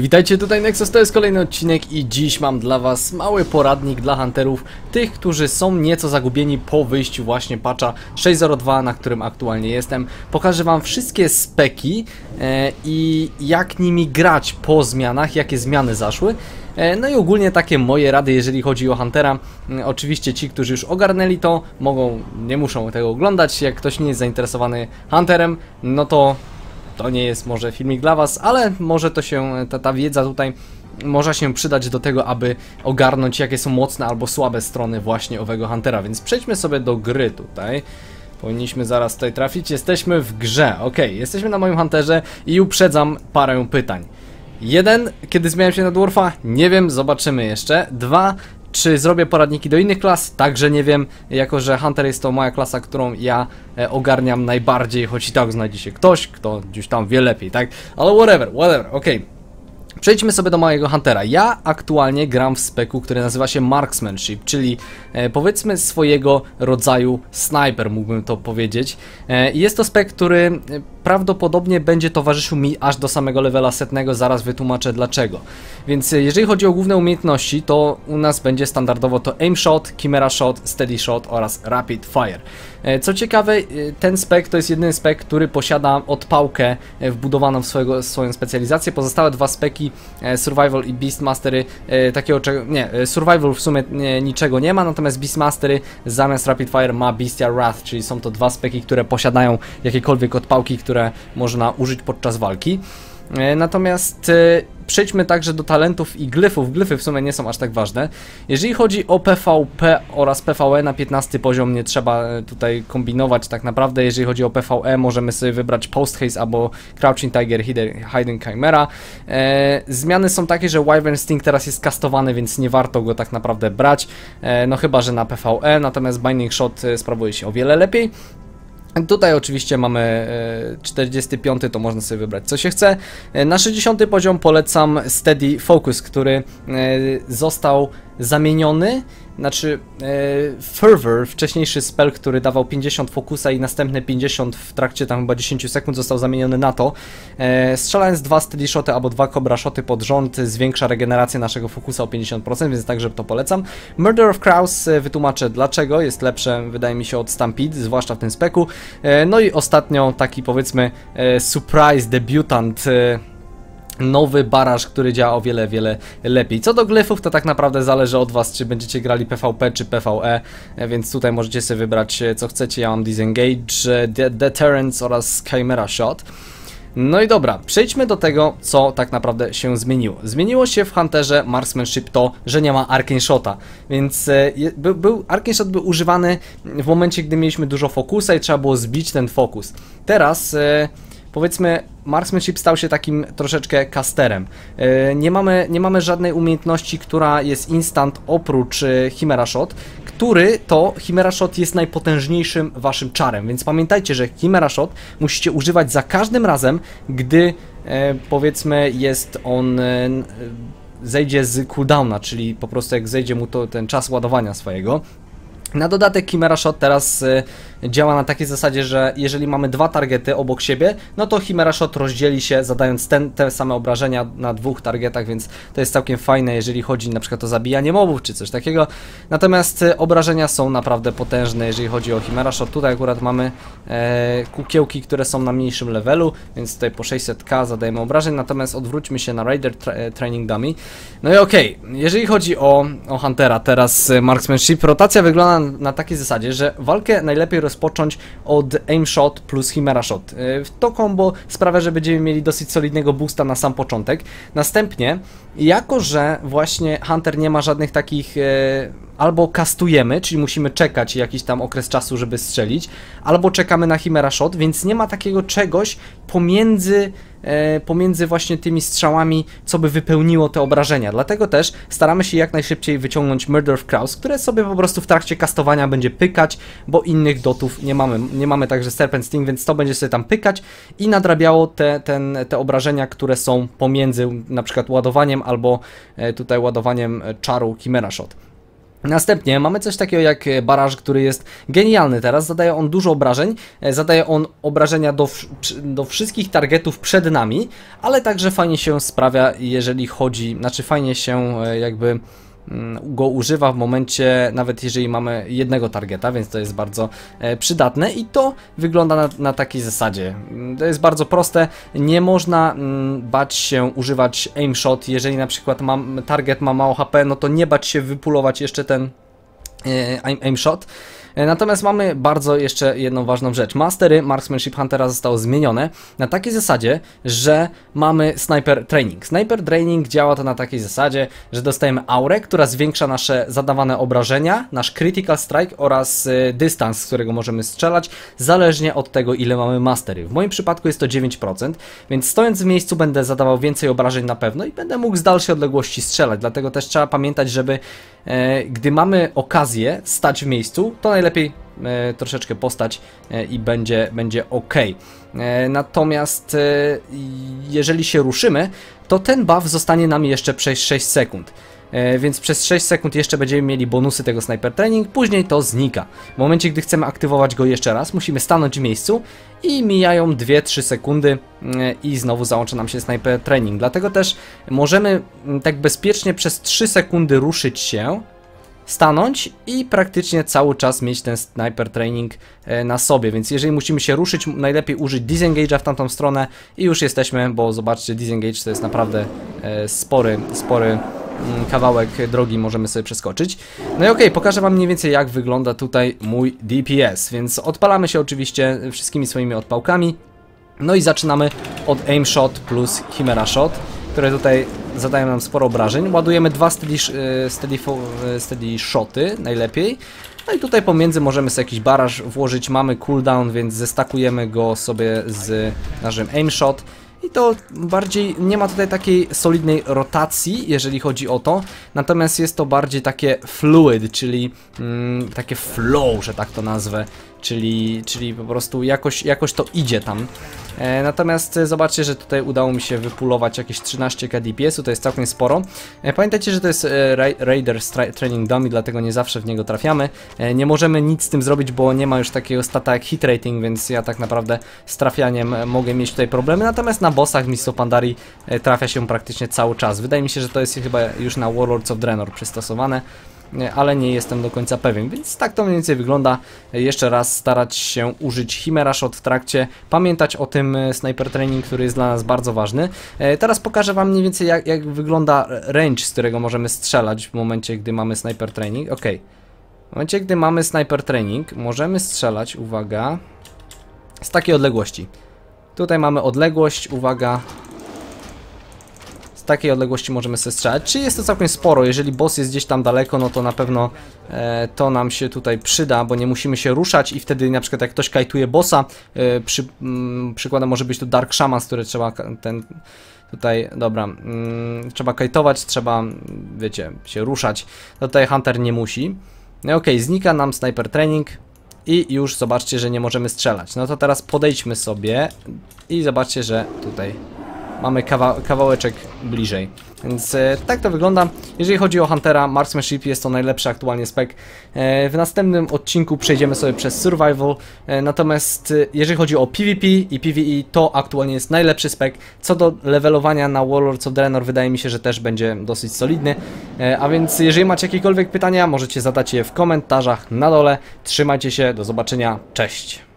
Witajcie, tutaj Nexus, to jest kolejny odcinek i dziś mam dla was mały poradnik dla hunterów, tych, którzy są nieco zagubieni po wyjściu właśnie patcha 6.02, na którym aktualnie jestem. Pokażę wam wszystkie speki e, i jak nimi grać po zmianach, jakie zmiany zaszły. E, no i ogólnie takie moje rady, jeżeli chodzi o Huntera. E, Oczywiście ci, którzy już ogarnęli to, mogą, nie muszą tego oglądać. Jak ktoś nie jest zainteresowany Hunterem, no to to nie jest może filmik dla Was, ale może to się, ta, ta wiedza tutaj może się przydać do tego, aby ogarnąć jakie są mocne albo słabe strony właśnie owego Huntera, więc przejdźmy sobie do gry tutaj. Powinniśmy zaraz tutaj trafić. Jesteśmy w grze, ok, jesteśmy na moim Hunterze i uprzedzam parę pytań. Jeden, kiedy zmieniam się na Dwarfa? Nie wiem, zobaczymy jeszcze. Dwa, czy zrobię poradniki do innych klas? Także nie wiem, jako że Hunter jest to moja klasa, którą ja e, ogarniam najbardziej, choć i tak znajdzie się ktoś, kto gdzieś tam wie lepiej, tak? Ale whatever, whatever, okej. Przejdźmy sobie do mojego Huntera. Ja aktualnie gram w speku, który nazywa się Marksmanship, czyli e, powiedzmy swojego rodzaju sniper, mógłbym to powiedzieć. E, jest to spek, który e, prawdopodobnie będzie towarzyszył mi aż do samego levela setnego, zaraz wytłumaczę dlaczego. Więc e, jeżeli chodzi o główne umiejętności, to u nas będzie standardowo to Aim Shot, Chimera Shot, Steady Shot oraz Rapid Fire. E, Co ciekawe, e, ten spek to jest jedyny spek, który posiada odpałkę wbudowaną w swojego, swoją specjalizację. Pozostałe dwa speki, Survival i Beastmastery, takiego czego, nie, Survival w sumie niczego nie ma, natomiast Beastmastery zamiast Rapid Fire ma Bestial Wrath, czyli są to dwa speki, które posiadają jakiekolwiek odpałki, które można użyć podczas walki. E, Natomiast e, przejdźmy także do talentów i glyfów. Glyfy w sumie nie są aż tak ważne. Jeżeli chodzi o PvP oraz PvE na 15 poziom, nie trzeba e, tutaj kombinować tak naprawdę. Jeżeli chodzi o PvE, możemy sobie wybrać Post Haste albo Crouching Tiger, Hidden, Chimera. Zmiany są takie, że Wyvern Sting teraz jest kastowany, więc nie warto go tak naprawdę brać. No chyba, że na PvE, natomiast Binding Shot sprawuje się o wiele lepiej. Tutaj oczywiście mamy e, 45, to można sobie wybrać co się chce. E, Na 60 poziom polecam Steady Focus, który e, został zamieniony, znaczy e, Fervor, wcześniejszy spell, który dawał 50 fokusa i następne 50 w trakcie tam chyba 10 sekund został zamieniony na to. E, strzelając dwa Steady Shoty albo dwa Cobra Shoty pod rząd zwiększa regenerację naszego fokusa o 50%, więc także to polecam. Murder of Crows e, wytłumaczę dlaczego, jest lepsze wydaje mi się od Stampede, zwłaszcza w tym speku. E, no i ostatnio taki powiedzmy e, surprise debutant e, nowy baraż, który działa o wiele, wiele lepiej. Co do glyfów, to tak naprawdę zależy od Was, czy będziecie grali PvP czy PvE, e, więc tutaj możecie sobie wybrać e, co chcecie. Ja mam Disengage, e, De Deterrence oraz Chimera Shot. No i dobra, przejdźmy do tego, co tak naprawdę się zmieniło. Zmieniło się w Hunterze Marksmanship to, że nie ma Arcane Shota, więc je- był, Arcane Shot był używany w momencie, gdy mieliśmy dużo fokusa i trzeba było zbić ten fokus. Teraz... powiedzmy, marksmanship stał się takim troszeczkę casterem. E, Nie mamy, nie mamy żadnej umiejętności, która jest instant oprócz e, Chimera Shot, który to Chimera Shot jest najpotężniejszym waszym czarem, więc pamiętajcie, że Chimera Shot musicie używać za każdym razem, gdy e, powiedzmy jest on zejdzie z cooldowna, czyli po prostu jak zejdzie mu to ten czas ładowania swojego. Na dodatek Chimera Shot teraz y, działa na takiej zasadzie, że jeżeli mamy dwa targety obok siebie, no to Chimera Shot rozdzieli się zadając ten, te same obrażenia na dwóch targetach, więc to jest całkiem fajne, jeżeli chodzi na przykład o zabijanie mobów czy coś takiego. Natomiast y, obrażenia są naprawdę potężne, jeżeli chodzi o Chimera Shot. Tutaj akurat mamy e, kukiełki, które są na mniejszym levelu, więc tutaj po 600k zadajemy obrażeń, natomiast odwróćmy się na Raider tra e, Training Dummy. No i okej, jeżeli chodzi o, o Huntera, teraz y, Marksmanship, rotacja wygląda na takiej zasadzie, że walkę najlepiej rozpocząć od Aim Shot plus Chimera Shot. Y, To combo sprawia, że będziemy mieli dosyć solidnego boosta na sam początek. Następnie, jako że właśnie Hunter nie ma żadnych takich e, albo kastujemy, czyli musimy czekać jakiś tam okres czasu, żeby strzelić, albo czekamy na Chimera Shot, więc nie ma takiego czegoś pomiędzy e, pomiędzy właśnie tymi strzałami, co by wypełniło te obrażenia. Dlatego też staramy się jak najszybciej wyciągnąć Murder of Crows, które sobie po prostu w trakcie kastowania będzie pykać, bo innych dotów nie mamy. Nie mamy także Serpent Sting, więc to będzie sobie tam pykać i nadrabiało te, ten, te obrażenia, które są pomiędzy na przykład ładowaniem albo e, tutaj ładowaniem e, czaru Chimera Shot. Następnie mamy coś takiego jak e, baraż, który jest genialny teraz. Zadaje on dużo obrażeń. e, Zadaje on obrażenia do, do wszystkich targetów przed nami, ale także fajnie się sprawia, jeżeli chodzi, znaczy fajnie się e, jakby go używa w momencie, nawet jeżeli mamy jednego targeta, więc to jest bardzo e, przydatne i to wygląda na, na takiej zasadzie. Mm, To jest bardzo proste, nie można mm, bać się używać aim shot, jeżeli na przykład mam, target ma mało HP, no to nie bać się wypulować jeszcze ten e, aim shot. E, Natomiast mamy bardzo jeszcze jedną ważną rzecz. Mastery Marksmanship Huntera zostało zmienione na takiej zasadzie, że mamy Sniper Training. Sniper Training działa to na takiej zasadzie, że dostajemy aurę, która zwiększa nasze zadawane obrażenia, nasz Critical Strike oraz e, dystans, z którego możemy strzelać, zależnie od tego, ile mamy mastery. W moim przypadku jest to 9%, więc stojąc w miejscu będę zadawał więcej obrażeń na pewno i będę mógł z dalszej odległości strzelać. Dlatego też trzeba pamiętać, żeby e, gdy mamy okazję stać w miejscu, to najlepiej e, troszeczkę postać e, i będzie, będzie ok. E, natomiast jeżeli się ruszymy, to ten buff zostanie nam jeszcze przez 6 sekund. Więc przez 6 sekund jeszcze będziemy mieli bonusy tego Sniper Training, później to znika. W momencie, gdy chcemy aktywować go jeszcze raz, musimy stanąć w miejscu i mijają 2-3 sekundy i znowu załącza nam się Sniper Training. Dlatego też możemy tak bezpiecznie przez 3 sekundy ruszyć się, stanąć i praktycznie cały czas mieć ten sniper training e, na sobie, więc jeżeli musimy się ruszyć, najlepiej użyć disengage'a w tamtą stronę i już jesteśmy, bo zobaczcie, disengage to jest naprawdę e, spory, spory mm, kawałek drogi możemy sobie przeskoczyć. No i okej, pokażę wam mniej więcej jak wygląda tutaj mój DPS, więc odpalamy się oczywiście wszystkimi swoimi odpałkami, no i zaczynamy od aim shot plus chimera shot, które tutaj zadają nam sporo obrażeń. Ładujemy dwa steady, e, steady, e, steady shoty najlepiej. No i tutaj pomiędzy możemy sobie jakiś baraż włożyć. Mamy cooldown, więc zestakujemy go sobie z naszym aim shot. I to bardziej nie ma tutaj takiej solidnej rotacji, jeżeli chodzi o to. Natomiast jest to bardziej takie fluid, czyli mm, takie flow, że tak to nazwę. Czyli, czyli po prostu jakoś, jakoś to idzie tam. E, natomiast e, zobaczcie, że tutaj udało mi się wypulować jakieś 13 DPS-u, to jest całkiem sporo. E, pamiętajcie, że to jest e, Ra Raider Stri- Training Dummy, dlatego nie zawsze w niego trafiamy. E, nie możemy nic z tym zrobić, bo nie ma już takiego stata jak hit rating, więc ja tak naprawdę z trafianiem e, mogę mieć tutaj problemy. Natomiast na bossach Misto Pandari e, trafia się praktycznie cały czas. Wydaje mi się, że to jest chyba już na Warlords of Draenor przystosowane ale nie jestem do końca pewien, więc tak to mniej więcej wygląda. Jeszcze raz starać się użyć Chimera Shot w trakcie, pamiętać o tym e, Sniper Training, który jest dla nas bardzo ważny. E, Teraz pokażę Wam mniej więcej jak, jak wygląda range, z którego możemy strzelać w momencie, gdy mamy Sniper Training. Ok. W momencie, gdy mamy Sniper Training, możemy strzelać, uwaga, z takiej odległości. Tutaj mamy odległość, uwaga, z takiej odległości możemy sobie strzelać. Czy jest to całkiem sporo? Jeżeli boss jest gdzieś tam daleko, no to na pewno e, to nam się tutaj przyda, bo nie musimy się ruszać i wtedy na przykład jak ktoś kajtuje bossa, e, przy, mm, przykładem może być tu Dark Shaman, z który trzeba ten tutaj, dobra, mm, trzeba kajtować, trzeba, wiecie, się ruszać. Tutaj Hunter nie musi. No okej, znika nam Sniper Training i już zobaczcie, że nie możemy strzelać. No to teraz podejdźmy sobie i zobaczcie, że tutaj mamy kawa kawałeczek bliżej. Więc e, tak to wygląda. Jeżeli chodzi o Huntera, Marksmanship jest to najlepszy aktualnie spec. E, w następnym odcinku przejdziemy sobie przez Survival. E, natomiast e, jeżeli chodzi o PvP i PvE, to aktualnie jest najlepszy spec. Co do levelowania na Warlords of Draenor, wydaje mi się, że też będzie dosyć solidny. E, a więc jeżeli macie jakiekolwiek pytania, możecie zadać je w komentarzach na dole. Trzymajcie się, do zobaczenia, cześć!